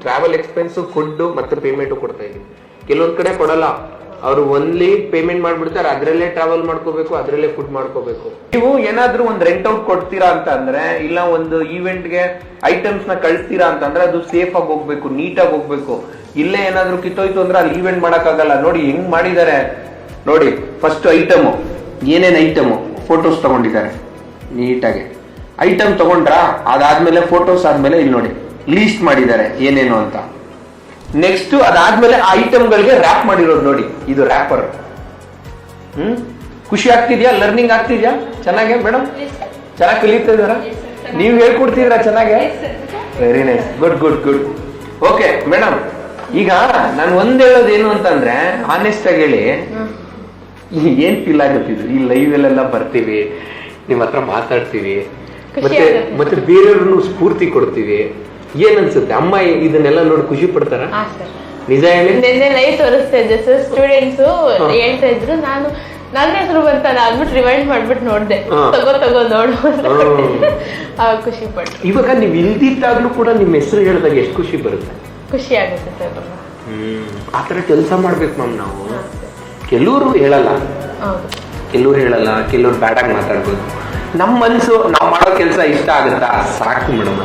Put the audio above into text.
Travel expense food ಮತ್ತೆ payment ಕೊಡ್ತಾ ಇದ್ದೀವಿ ಕೆಲವೊಂದ್ ಕಡೆ ಕೊಡಲ್ಲ. ಅವರು ಒನ್ಲಿ ಪೇಮೆಂಟ್ ಮಾಡ್ಬಿಡ್ತಾರೆ, ಅದ್ರಲ್ಲೇ ಟ್ರಾವೆಲ್ ಮಾಡ್ಕೋಬೇಕು, ಅದ್ರಲ್ಲೇ ಫುಡ್ ಮಾಡ್ಕೋಬೇಕು. ನೀವು ಏನಾದ್ರೂ ಒಂದು ರೆಂಟ್ ಔಟ್ ಕೊಡ್ತೀರಾ ಅಂತ ಅಂದ್ರೆ, ಇಲ್ಲ ಒಂದು ಈವೆಂಟ್ಗೆ ಐಟಮ್ಸ್ನ ಕಳಿಸ್ತೀರಾ ಅಂತಂದ್ರೆ ಅದು ಸೇಫ್ ಆಗಿ ಹೋಗ್ಬೇಕು ನೀಟಾಗಿ ಹೋಗ್ಬೇಕು. ಇಲ್ಲೇ ಏನಾದ್ರೂ ಕಿತ್ತೋಯ್ತು ಅಂದ್ರೆ ಅಲ್ಲಿ ಈವೆಂಟ್ ಮಾಡಕ್ಕಾಗಲ್ಲ. ನೋಡಿ ಹೆಂಗ್ ಮಾಡಿದ್ದಾರೆ. ನೋಡಿ ಫಸ್ಟ್ ಐಟಮು ಏನೇನು ಐಟಮು ಫೋಟೋಸ್ ತಗೊಂಡಿದ್ದಾರೆ. ನೀಟಾಗಿ ಐಟಮ್ ತಗೊಂಡ್ರ? ಅದಾದ್ಮೇಲೆ ಫೋಟೋಸ್ ಆದ್ಮೇಲೆ ಇಲ್ಲಿ ನೋಡಿ. ಲೀಸ್ಟ್ ಮಾಡಿದ್ದಾರೆ ಏನೇನು ಅಂತ. ನೆಕ್ಸ್ಟ್ ಅದಾದ್ಮೇಲೆ ಆ ಐಟಮ್ಗಳಿಗೆ ರ್ಯಾಪ್ ಮಾಡಿರೋದು ನೋಡಿ ಇದು ರ್ಯಾಪರ್ ಹ್ಮ್? ಖುಷಿ ಆಗ್ತಿದ್ಯಾ? ಲರ್ನಿಂಗ್ ಆಗ್ತಿದ್ಯಾ? ಚೆನ್ನಾಗೆ ಮೇಡಮ್ ಚೆನ್ನಾಗಿ ಕಲಿತಾ ಇದಾರ ನೀವು ಹೇಳ್ಕೊಡ್ತೀರ ಚೆನ್ನಾಗೆ? Very nice good good good okay madam ಈಗ ನಾನು ಒಂದ್ ಹೇಳೋದು ಏನು ಅಂತಂದ್ರೆ ಆನೆಸ್ಟ್ ಆಗಿ ಹೇಳಿ ಏನ್ ಫೀಲ್ ಆಗುತ್ತಿದ್ದು ಈ ಲೈವ್ ಅಲ್ಲೆಲ್ಲ ಬರ್ತೀವಿ ನಿಮ್ಮ ಹತ್ರ ಮಾತಾಡ್ತೀವಿ ಮತ್ತೆ. ಮತ್ತೆ ಬೇರೆಯವ್ರನ್ನು ಸ್ಫೂರ್ತಿ ಕೊಡ್ತೀವಿ. ಏನ್ ಅನ್ಸುತ್ತೆ ಅಮ್ಮ ಇದನ್ನೆಲ್ಲ ನೋಡಿ ಖುಷಿ ಪಡ್ತಾರ? ನಿಜ ಹೇಳಿ. ನಿನ್ನೆ ಲೈವ್ ತೋರಿಸ್ತಾ ಇದ್ದೆ ಸರ್ ಸ್ಟೂಡೆಂಟ್ಸ್ ಹೇಳ್ತಾ ಇದ್ರು ನಾನು ನನ್ನ ಹೆಸರು ಬರ್ತಾನೆ ಅದ್ಬಿಟ್ಟು ರಿವೈಂಡ್ ಮಾಡ್ಬಿಟ್ಟು ನೋಡ್ದೆ. ತಗೋ ತಗೋ ನೋಡು. ಖುಷಿ ಪಟ್ಟು ಇವಾಗ ನೀವು ಇಲ್ದಿದ್ದಾಗ್ಲೂ ಕೂಡ ನಿಮ್ಮ ಹೆಸರು ಹೇಳಿದಾಗ ಎಷ್ಟು ಖುಷಿ ಬರುತ್ತೆ? ಖುಷಿ ಆಗುತ್ತೆ ಸರ್ ಆ ಥರ ಕೆಲಸ ಮಾಡ್ಬೇಕು ಮ್ಯಾಮ್ ನಾವು. ಕೆಲವರು ಹೇಳಲ್ಲ. ಕೆಲವ್ರು ಹೇಳಲ್ಲ ಕೆಲವ್ರು ಬ್ಯಾಡಾಗಿ ಮಾತಾಡ್ಬೋದು. ನಮ್ಮ ಮನಸ್ಸು ನಾವು ಮಾಡೋ ಕೆಲಸ ಇಷ್ಟ ಆಗುತ್ತಾ? ಸಾಕು ಮೇಡಮ್